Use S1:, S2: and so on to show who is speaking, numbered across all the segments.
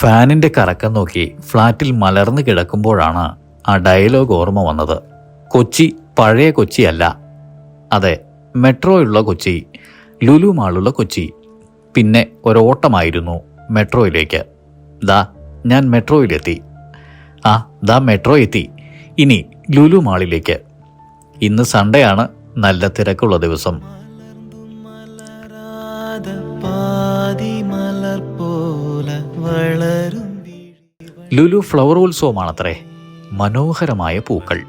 S1: ഫാനിന്റെ കറക്കം നോക്കി ഫ്ളാറ്റിൽ മലർന്നു കിടക്കുമ്പോഴാണ് ആ ഡയലോഗ് ഓർമ്മ വന്നത്. കൊച്ചി പഴയ കൊച്ചിയല്ല. അതെ മെട്രോയുള്ള കൊച്ചി ലുലു മാളുള്ള കൊച്ചി. പിന്നെ ഒരോട്ടമായിരുന്നു മെട്രോയിലേക്ക്. ദാ ഞാൻ മെട്രോയിലെത്തി. ആ ദാ മെട്രോ എത്തി. ഇനി ലുലു മാളിലേക്ക് ഇന്ന് സൺഡേ ആണ്. നല്ല തിരക്കുള്ള ദിവസം.
S2: ആദിമലർ പോലെ വളരും
S1: ലുലു ഫ്ലവർ ഉത്സവമാണത്രേ മനോഹരമായ പൂക്കൾ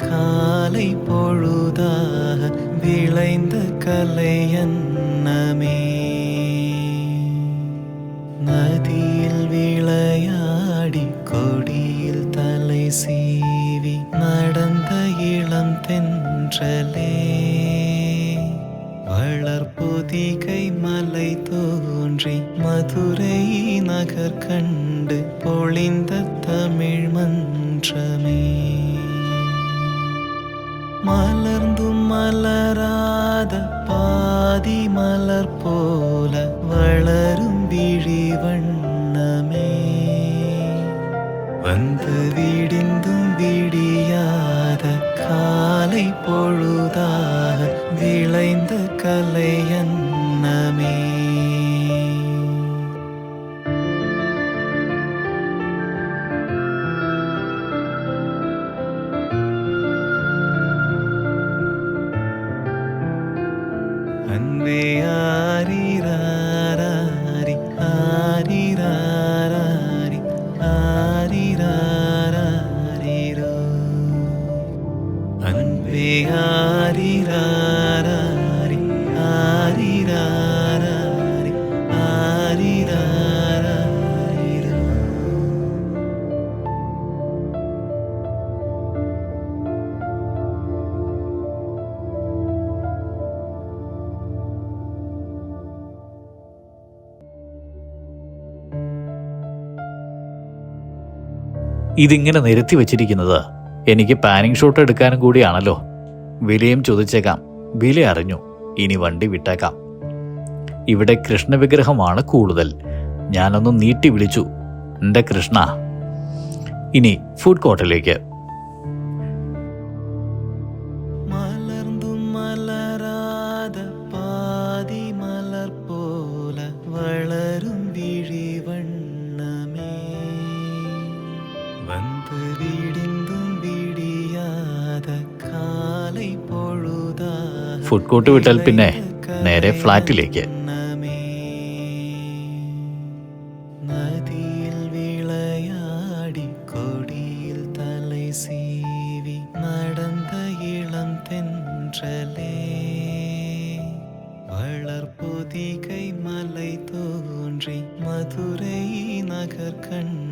S2: കാലൈ പൊഴുതാക വിളൈന്ത കലയന്നമേ നദിയിൽ വിളയാടി കൊടിയിൽ സീവി നടന്ന ഇളം തെன்றലേ கார்த்திகை மலை தோன்றி மதுரை நகர் கண்டு பொழிந்த தமிழ் மன்றமே. மலர்ந்தும் மலராத பாதி மலர் போல வளரும் விழி வண்ணமே. வந்து விடிந்தும் விடியாத காலை பொழுதாக விளைந்த கலையன் அன்பே ஆரிராரி ஆரிராரி ஆரிராரோ அன்பே ஆரிராரி
S1: ഇതിങ്ങനെ നിരത്തി വെച്ചിരിക്കുന്നത് എനിക്ക് പാനിങ് ഷോട്ട് എടുക്കാനും കൂടിയാണല്ലോ. വിലയും ചോദിച്ചേക്കാം. വില അറിഞ്ഞു. ഇനി വണ്ടി വിട്ടേക്കാം. ഇവിടെ കൃഷ്ണവിഗ്രഹമാണ് കൂടുതൽ. ഞാനൊന്ന് നീട്ടി വിളിച്ചു. എന്റെ കൃഷ്ണ. ഇനി ഫുഡ് കോർട്ടിലേക്ക് ഫുഡ് കോർട്ട് വിട്ടാൽ പിന്നെ നേരെ ഫ്ലാറ്റിലേക്ക്
S2: வண்ணமே. நதியில் விளையாடி கொடியில் தலை சீவி நடந்த இளம் தென்றலே வளர்பொதிகை மலை தோன்றி மதுரை நகர் கண்டு பொழிந்த